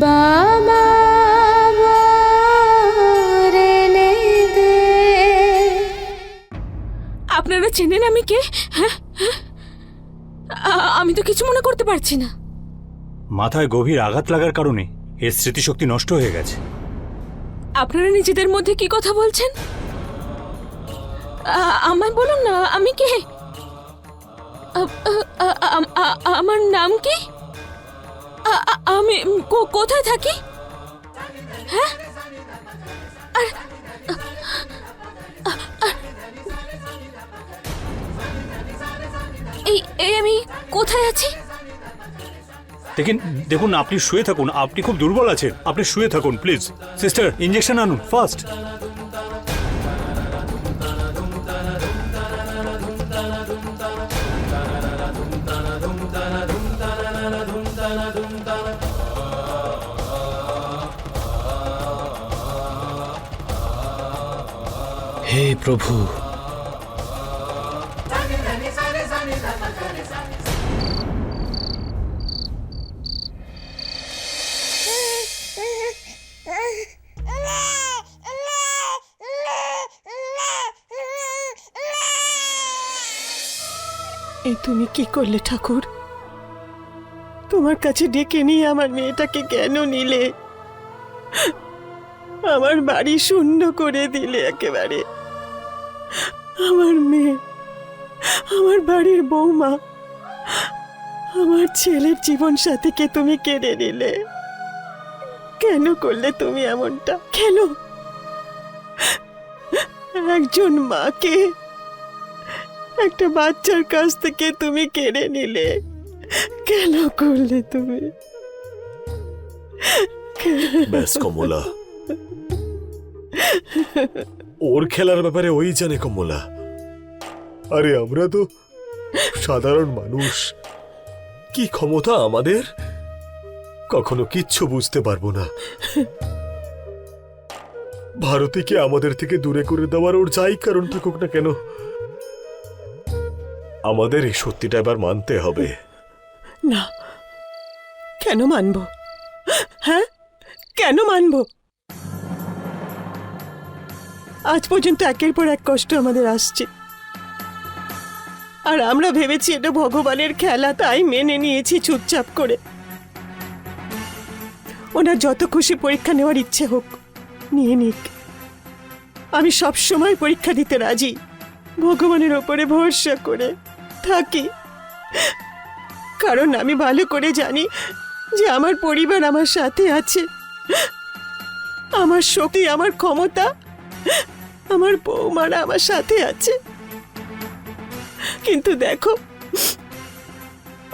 বাবা আপনারা চেনেন আমি কে? হ্যাঁ? হ্যাঁ? আমি তো কিছু মনে করতে পারছি না। মাথায় গভীর আঘাত লাগার কারণে এর স্মৃতিশক্তি নষ্ট হয়ে গেছে। আপনারা নিজেদের মধ্যে কি কথা বলছেন? আমায় বলুন না আমি কে? আমার নাম কি? আমি কোথায় থাকি? হ্যাঁ? এই এই আমি কোথায় আছি? দেখুন দেখুন, আপনি শুয়ে থাকুন। আপনি খুব দুর্বল আছেন। আপনি শুয়ে থাকুন, প্লিজ। সিস্টার ইঞ্জেকশন আনুন ফার্স্ট প্রভু। এই তুমি কি করলে, ঠাকুর? তোমার কাছে ডেকে নিয়ে আমার মেয়েটাকে কেন নিলে? আমার বাড়ি শূন্য করে দিলে একেবারে। আমার মেয়ে, আমার বাড়ির বৌমা, আমার ছেলের জীবন সাথীকে তুমি কেড়ে নিলে। কেন করলে তুমি এমনটা? কেন? একজন মাকে, একটা বাচ্চার কাছ থেকে তুমি কেড়ে নিলে। কেন করলে তুমি? ব্যাস কমলা। ওর খেলার ব্যাপারে ওই জানে কমলা। আরে আমরা তো সাধারণ মানুষ। কি ক্ষমতা আমাদের? কখনো কিচ্ছু বুঝতে পারব না। ভারতীকে আমাদের থেকে দূরে করে দেওয়ার ওর যাই কারণ থাকুক না কেন, আমাদের এই সত্যিটা এবার মানতে হবে। না। কেন মানব? হ্যাঁ? কেন মানব? আজ পর্যন্ত একের পর এক কষ্ট আমাদের আসছে। আর আমরা ভেবেছি এটা ভগবানের খেলা, তাই মেনে নিয়েছি চুপচাপ করে। ওনার যত খুশি পরীক্ষা নেওয়ার ইচ্ছে হোক, নিয়ে নিক। আমি সব সময় পরীক্ষা দিতে রাজি, ভগবানের ওপরে ভরসা করে থাকি। কারণ আমি ভালো করে জানি যে আমার পরিবার আমার সাথে আছে। আমার শক্তি আমার ক্ষমতা আমার বৌমারা আমার সাথে আছে। কিন্তু দেখো,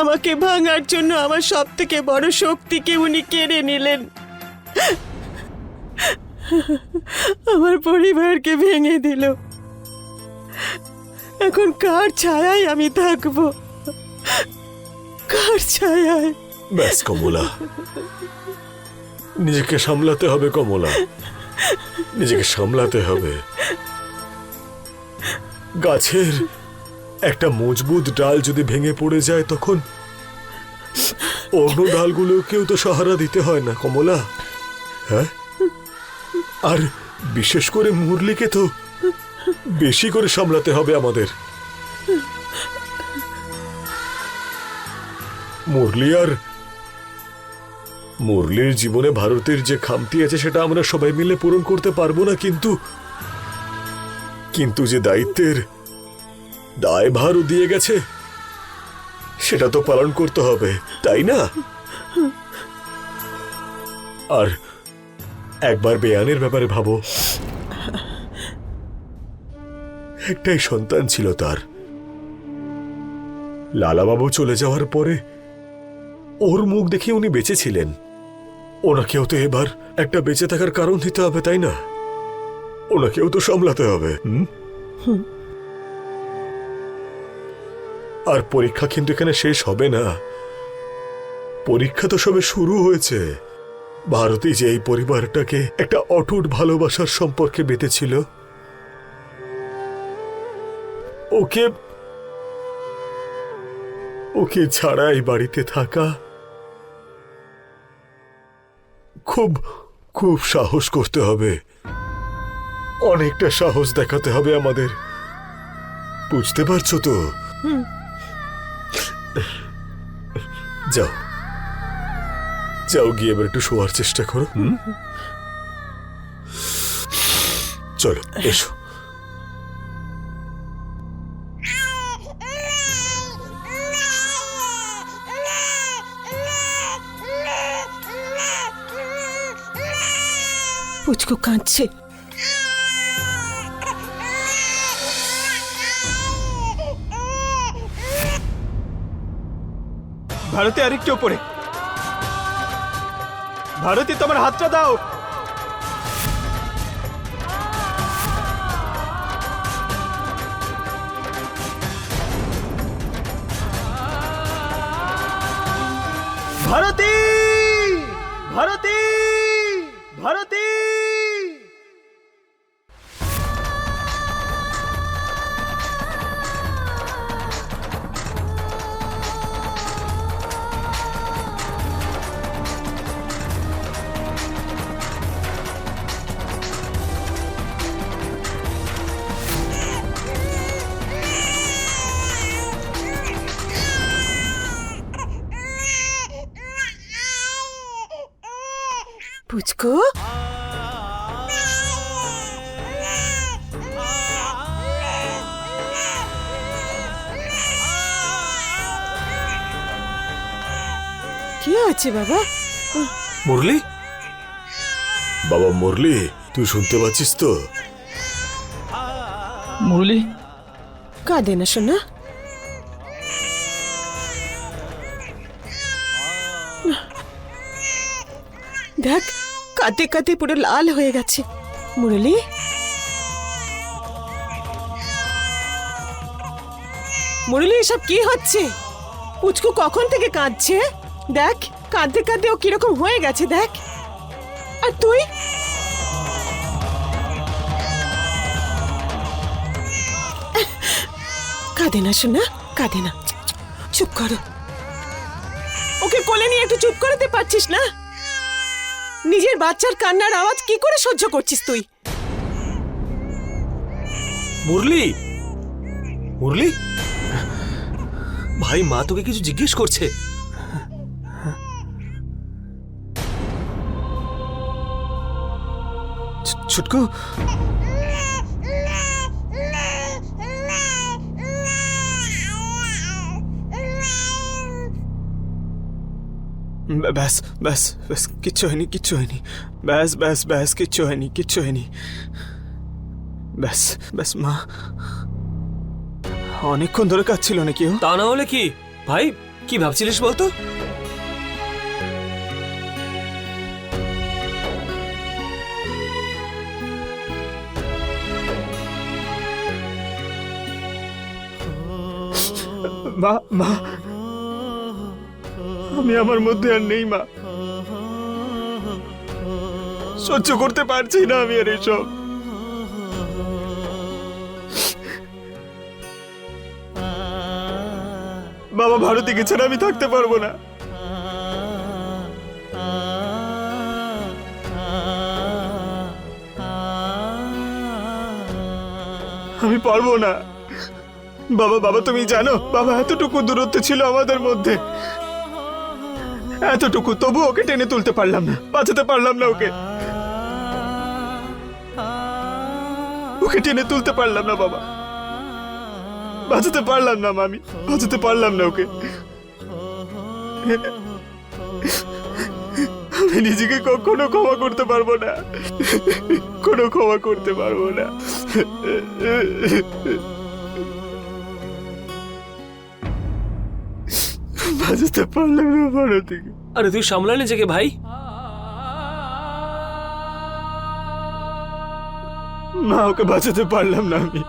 আমাকে ভাঙার জন্য আমার সব থেকে বড় শক্তিকে উনি কেড়ে নিলেন। আমার পরিবারকে ভেঙে দিল। এখন কার ছায়ায় আমি থাকব? কার ছায়ায়? ব্যাস কমলা, নিজেকে সামলাতে হবে কমলা। নিজেকে সামলাতে হবে। গাছের একটা মজবুত ডাল যদি ভেঙে পড়ে যায় তখন অন্য ডালগুলোকেও তো সাহারা দিতে হয় না, কমলা। হ্যাঁ? আর বিশেষ করে মুরলিকে তো বেশি করে সামলাতে হবে আমাদের। মুরলি আর মুরলির জীবনে ভারতের যে খামতি আছে সেটা আমরা সবাই মিলে পূরণ করতে পারব না কিন্তু কিন্তু যে দায়িত্বের দায়ভারও দিয়ে গেছে, সেটা তো পালন করতে হবে, তাই না? আর একবার বেয়ানের ব্যাপারে ভাবো। একটাই সন্তান ছিল তার। লালাবাবু চলে যাওয়ার পরে ওর মুখ দেখে উনি বেঁচে ছিলেন। ওনাকেও তো এবার একটা বেঁচে থাকার কারণ দিতে হবে, তাই না? ওনাকেও তো সামলাতে হবে? আর পরীক্ষা কিন্তু এখানে শেষ হবে না। পরীক্ষা তো সবে শুরু হয়েছে। ভারতী যে এই পরিবারটাকে একটা অটুট ভালোবাসার সম্পর্কে বেঁধেছিল, ওকে ওকে ছাড়া এই বাড়িতে থাকা খুব খুব সাহস করতে হবে। অনেকটা সাহস দেখাতে হবে আমাদের। বুঝতে পারছ তো? যাও। যাও গিয়ে এবার একটু শোয়ার চেষ্টা করো? চলো এসো। পুচকু কাঁদছে ভারতী আরেকটু ওপরে ভারতী তোমার হাতটা দাও। ভারতী! ভারতী! ভারতী! কি আছে বাবা? মুরলি? বাবা মুরলি তুই শুনতে পাচ্ছিস তো? মুরলি? কাঁদে না শোনা দেখ কাঁদতে কাঁদতে পুরো লাল হয়ে গেছে। মুরলি? মুরলি এসব কি হচ্ছে? পুচকু কখন থেকে কাঁদছে? দেখ, কাঁদতে কাঁদতে ও কীরকম হয়ে গেছে, দেখ। আর তুই? কাঁদে না শোনা কাঁদে না। চুপ করো। ওকে কোলে নিয়ে একটু চুপ করাতে পারছিস না? নিজের বাচ্চার কান্নার আওয়াজ কি করে সহ্য করছিস তুই? মুরলি? মুরলি? ভাই, মা তোকে কিছু জিজ্ঞেস করছে। ছুটকু ব্য- ব্যাস ব্যাস ব্যাস কিচ্ছু হয়নি কিচ্ছু হয়নি ব্যাস ব্যাস ব্যাস কিচ্ছু হয়নি কিচ্ছু হয়নি ব্যাস ব্যাস মা অনেকক্ষণ ধরে কাঁদছিল নাকি তা না হলে কি? ভাই, কি ভাবছিলিস বলতো? মা মা। আমি আমার মধ্যে আর নেই, মা। সহ্য করতে পারছি না আমি আর এসব। বাবা ভারতীকে ছাড়া আমি থাকতে পারব না। আমি পারব না। বাবা বাবা, তুমি জানো, বাবা, এতটুকু দূরত্ব ছিল আমাদের মধ্যে। এতটুকু তবু ওকে টেনে তুলতে পারলাম না, বাঁচাতে পারলাম না ওকে। ওকে টেনে তুলতে পারলাম না, বাবা। বাঁচাতে পারলাম না, মামি, বাঁচাতে পারলাম না ওকে। আমি নিজেকে কখনো ক্ষমা করতে পারব না। কোনো ক্ষমা করতে পারব না। বাঁচাতে পারলাম না ভারতীকে আরে তুই সামলা নিজেকে ভাই? মা ওকে বাঁচাতে পারলাম না আমি।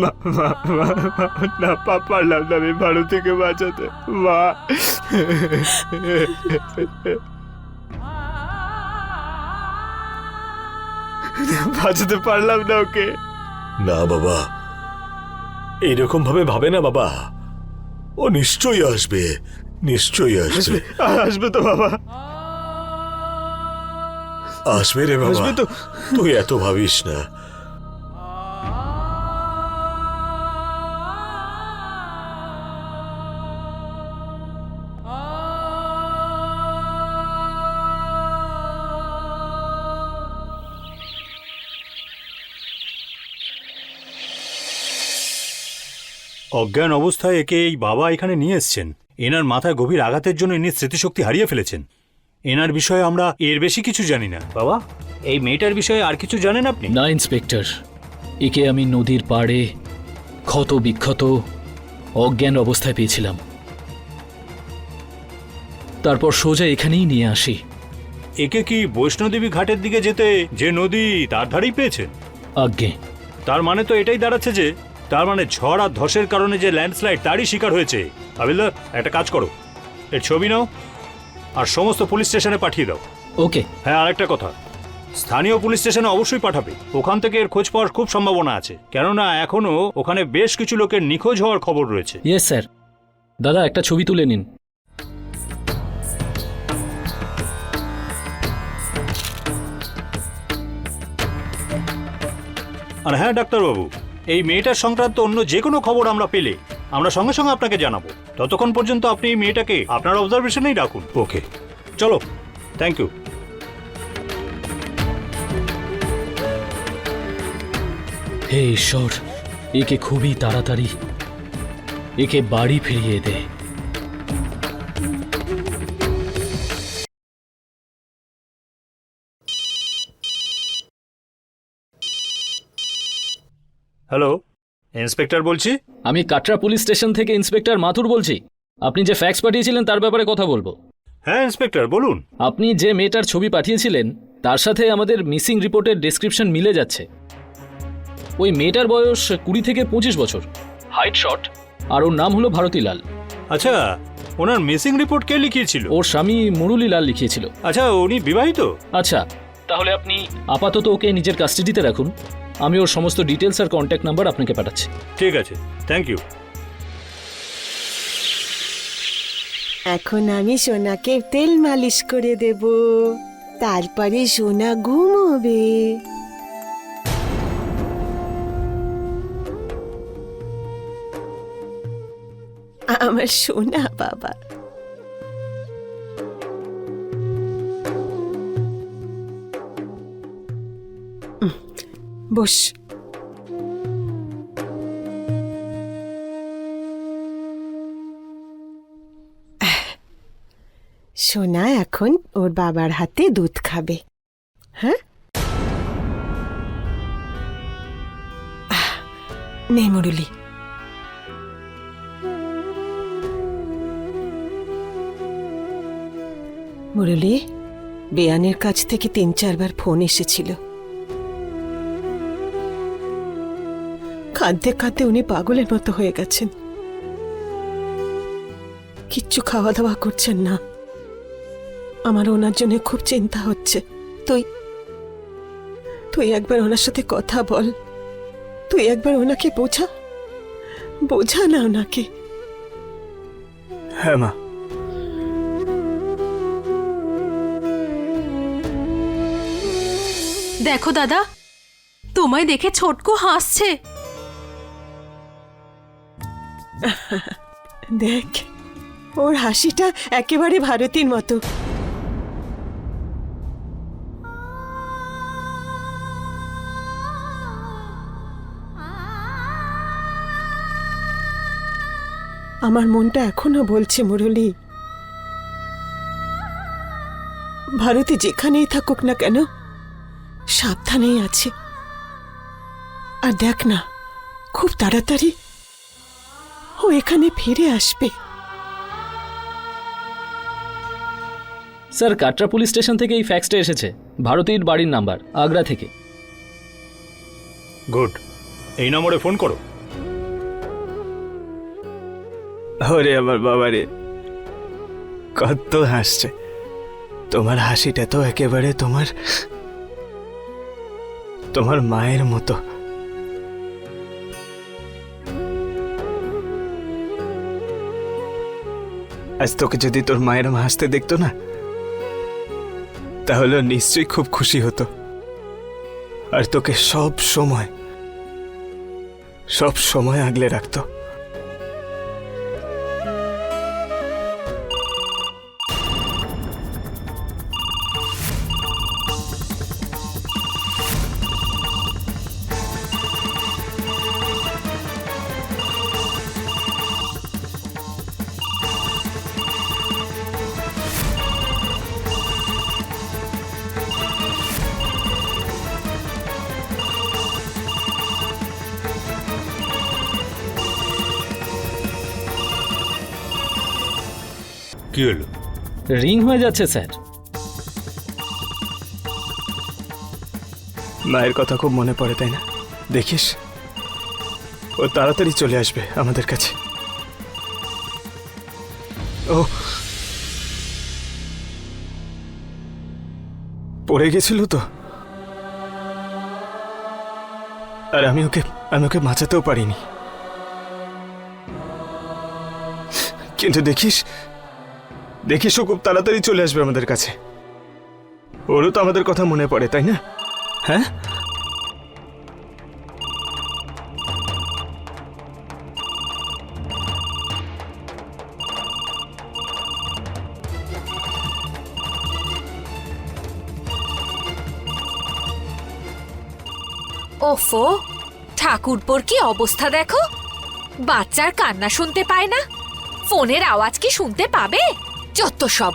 মা মা মা মা, না পা পারলাম না আমি ভারতীকে বাঁচাতে। মা। বাঁচাতে পারলাম না ওকে। না বাবা। এইরকম ভাবে ভাবে না বাবা। ও নিশ্চয়ই আসবে নিশ্চয়ই আসবে। আসবে তো বাবা। আসবে রে বাবা। তুই এত ভাবিস না। অজ্ঞান অবস্থায় একে এই বাবা এখানে নিয়ে এসছেন। এনার মাথায় গভীর আঘাতের জন্য ইনি স্মৃতিশক্তি হারিয়ে ফেলেছেন। এনার বিষয়ে আমরা এর বেশি কিছু জানি না। বাবা এই মেয়েটার বিষয়ে আর কিছু জানেন আপনি? না ইন্সপেক্টর। একে আমি নদীর পাড়ে ক্ষত বিক্ষত অজ্ঞান অবস্থায় পেয়েছিলাম। তারপর সোজা এখানেই নিয়ে আসি। একে কি বৈষ্ণোদেবী ঘাটের দিকে যেতে যে নদী তার ধারেই পেয়েছেন আজ্ঞে। তার মানে তো এটাই দাঁড়াচ্ছে যে তার মানে ঝড় আর ধসের কারণে যে ল্যান্ডস্লাইড তারই শিকার হয়েছে। হাবিলদার একটা কাজ করো। এর ছবি নাও আর সমস্ত পুলিশ স্টেশনে পাঠিয়ে দাও। ওকে। হ্যাঁ আরেকটা কথা। স্থানীয় পুলিশ স্টেশনে অবশ্যই পাঠাবে। ওখান থেকে এর খোঁজ পাওয়ার খুব সম্ভাবনা আছে। কেননা এখনও ওখানে বেশ কিছু লোকের নিখোঁজ হওয়ার খবর রয়েছে। ইয়েস স্যার দাদা একটা ছবি তুলে নিন। আর হ্যাঁ ডাক্তারবাবু এই মেয়েটার সংক্রান্ত অন্য যে কোনো খবর আমরা পেলে আমরা সঙ্গে সঙ্গে আপনাকে জানাব। ততক্ষণ পর্যন্ত আপনি এই মেয়েটাকে আপনার অবজারভেশনেই রাখুন। ওকে। চলো থ্যাংক ইউ হে ঈশ্বর একে খুবই তাড়াতাড়ি একে বাড়ি ফিরিয়ে দে। হ্যালো ইন্সপেক্টর বলছি? আমি কাটরা পুলিশ স্টেশন থেকে ইন্সপেক্টর মাথুর বলছি। আপনি যে ফ্যাক্স পাঠিয়েছিলেন তার ব্যাপারে কথা বলব। হ্যাঁ ইন্সপেক্টর বলুন। আপনি যে মেয়েটার ছবি পাঠিয়েছিলেন তার সাথে আমাদের মিসিং রিপোর্টের ডেসক্রিপশন মিলে যাচ্ছে। ওই মেয়েটার বয়স কুড়ি থেকে পঁচিশ বছর। হাইট শর্ট আর ওর নাম হলো ভারতী লাল আচ্ছা ওনার মিসিং রিপোর্ট কে লিখিয়েছিল? ওর স্বামী মুরুলি লাল লিখিয়েছিল। আচ্ছা উনি বিবাহিত? আচ্ছা তাহলে আপনি আপাতত ওকে নিজের কাস্টাডিতে রাখুন। আমি ওর সমস্ত ডিটেলস আর কন্ট্যাক্ট নাম্বার আপনাকে পাঠাচ্ছি। ঠিক আছে থ্যাংক ইউ এখন আমি সোনাকে তেল মালিশ করে দেব। তারপরে সোনা ঘুমোবে। আমার সোনা বাবা। বস। সোনা এখন ওর বাবার হাতে দুধ খাবে। হ্যাঁ? নে মুরলি। মুরলি, বেয়ানের কাছ থেকে তিন চারবার ফোন এসেছিল। কাঁদতে কাঁদতে উনি পাগলের মতো হয়ে গেছেন। কিচ্ছু খাওয়া দাওয়া করছেন না। আমার ওনার জন্য খুব চিন্তা হচ্ছে। তুই তুই একবার ওনার সাথে কথা বল। তুই একবার ওনাকে বোঝা। বোঝা না ওনাকে। হ্যাঁ মা। দেখো দাদা তোমায় দেখে ছোটকু হাসছে। দেখ, ওর হাসিটা একেবারে ভারতীর মতো। আমার মনটা এখনও বলছে, মুরলি। ভারতে যেখানেই থাকুক না কেন, সাবধানেই আছে। আর দেখ না, খুব তাড়াতাড়ি এখানে ফিরে আসবে। স্যার কাটরা পুলিশ স্টেশন থেকে এই ফ্যাক্সটা এসেছে। ভারতীর বাড়ির নাম্বার আগ্রা থেকে। গুড। এই নম্বরে ফোন করো। ওরে আমার বাবা রে কত হাসছে। তোমার হাসিটা তো একেবারে তোমার তোমার মায়ের মতো। আজ তোকে যদি তোর মায়ের হাসতে দেখতো না, তাহলে নিশ্চয়ই খুব খুশি হতো। আর তোকে সব সময় সব সময় আগলে রাখতো। কি হলো? রিং হয়ে যাচ্ছে স্যার। মায়ের কথা খুব মনে পড়ে তাই না? দেখিস ও তাড়াতাড়ি চলে আসবে আমাদের কাছে। ও পড়ে গেছিল তো? আর আমি ওকে আমি ওকে বাঁচাতেও পারিনি। কিন্তু দেখিস দেখিস খুব তাড়াতাড়ি চলে আসবে আমাদের কাছে। ওরও তো আমাদের কথা মনে পড়ে, তাই না? হ্যাঁ? ওফো, ঠাকুরপোর কি অবস্থা দেখো? বাচ্চার কান্না শুনতে পায় না। ফোনের আওয়াজ কি শুনতে পাবে? যত সব।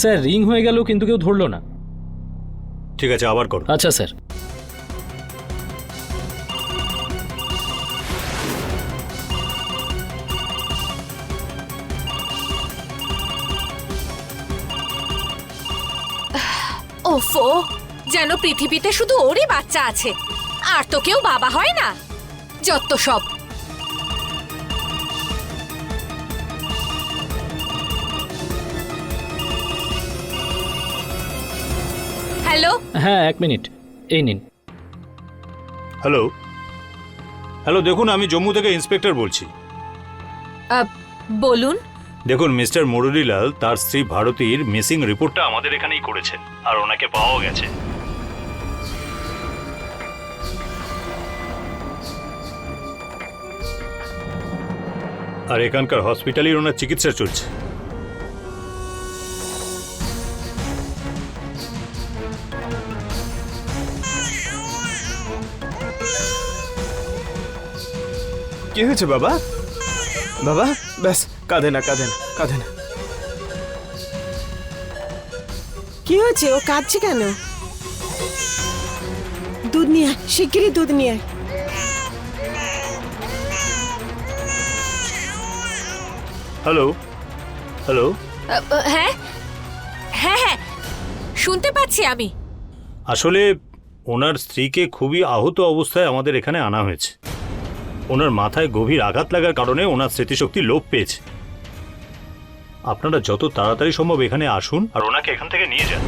স্যার রিং হয়ে গেল কিন্তু কেউ ধরলো না। ঠিক আছে আবার করো আচ্ছা স্যার। ওফো! যেন পৃথিবীতে শুধু ওরই বাচ্চা আছে। আর তো কেউ বাবা হয় না। যত সব। হ্যালো? হ্যাঁ এক মিনিট। এই নিন। হ্যালো? হ্যালো দেখুন আমি জম্মু থেকে ইন্সপেক্টর বলছি। বলুন। দেখুন মিস্টার মুরুলিলাল তার স্ত্রী ভারতীর মিসিং রিপোর্টটা আমাদের এখানেই করেছেন আর ওনাকে পাওয়া গেছে। আর এখানকার হসপিটালেই ওনার চিকিৎসা চলছে। কি হয়েছে বাবা? বাবা ব্যাস কাঁদে না কাঁদে না কাঁদে না। কি হয়েছে? ও কাঁদছে কেন? দুধ নিয়ে আয় শিগগিরই দুধ নিয়ে আয়। হ্যালো হ্যালো আ, আ, হ্যাঁ? হ্যাঁ হ্যাঁ। শুনতে পাচ্ছি আমি। আসলে ওনার স্ত্রীকে খুবই আহত অবস্থায় আমাদের এখানে আনা হয়েছে। ওনার মাথায় গভীর আঘাত লাগার কারণে ওনার স্মৃতিশক্তি লোপ পেয়েছে। আপনারা যত তাড়াতাড়ি সম্ভব এখানে আসুন আর ওনাকে এখান থেকে নিয়ে যান।